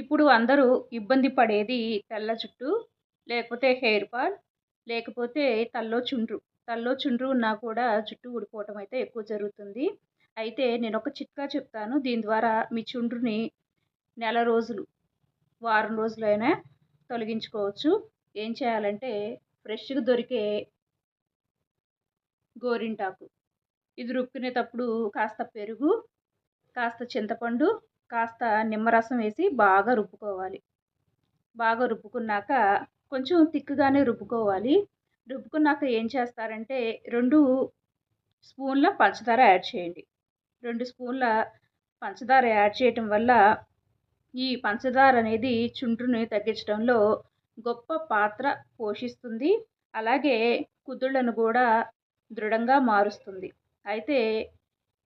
ఇప్పుడు అందరూ ఇబ్బంది పడేది తెల్ల జుట్టు లేకపోతే హెయిర్ ఫాల్ లేకపోతే తలలో చుండ్రు. తల్లో చుండ్రు ఉన్నా కూడా జుట్టు ఊడిపోవటం అయితే ఎక్కువ జరుగుతుంది. అయితే నేను ఒక చిట్కా చెప్తాను. దీని ద్వారా మీ చుండ్రుని నెల రోజులు వారం రోజులైనా తొలగించుకోవచ్చు. ఏం చేయాలంటే ఫ్రెష్గా దొరికే గోరింటాకు. ఇది రుక్కునేటప్పుడు కాస్త పెరుగు కాస్త చింతపండు కాస్త నిమ్మరసం వేసి బాగా రుబ్బుకోవాలి. బాగా రుబ్బుకున్నాక కొంచెం తిక్కుగానే రుబ్బుకోవాలి. రుబ్బుకున్నాక ఏం చేస్తారంటే రెండు స్పూన్ల పంచదార యాడ్ చేయండి. రెండు స్పూన్ల పంచదార యాడ్ చేయటం వల్ల ఈ పంచదార అనేది చుండ్రుని తగ్గించడంలో గొప్ప పాత్ర పోషిస్తుంది. అలాగే కుదుళ్ళను కూడా దృఢంగా మారుస్తుంది. అయితే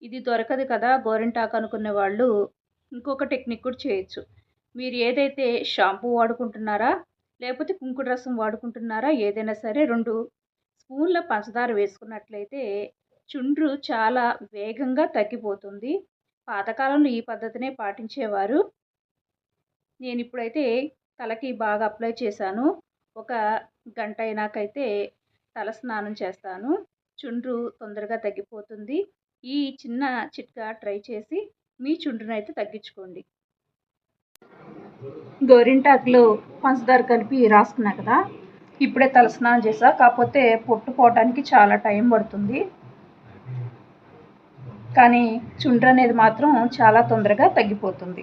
ఇది దొరకదు కదా గోరింటాకు అనుకునే వాళ్ళు ఇంకొక టెక్నిక్ కూడా చేయొచ్చు. మీరు ఏదైతే షాంపూ వాడుకుంటున్నారా లేకపోతే కుంకుడు రసం వాడుకుంటున్నారా ఏదైనా సరే రెండు స్పూన్ల పంచదార వేసుకున్నట్లయితే చుండ్రు చాలా వేగంగా తగ్గిపోతుంది. పాతకాలంలో ఈ పద్ధతినే పాటించేవారు. నేను ఇప్పుడైతే తలకి బాగా అప్లై చేశాను. ఒక గంట అయినాకైతే తల స్నానం చేస్తాను. చుండ్రు తొందరగా తగ్గిపోతుంది. ఈ చిన్న చిట్కా ట్రై చేసి మీ చుండ్రును అయితే తగ్గించుకోండి. గోరింటాకులో పంచదార కలిపి రాసుకున్నా కదా ఇప్పుడే తలస్నానం చేసా. కాకపోతే పొట్టు పోవడానికి చాలా టైం పడుతుంది. కానీ చుండ్రు అనేది మాత్రం చాలా తొందరగా తగ్గిపోతుంది.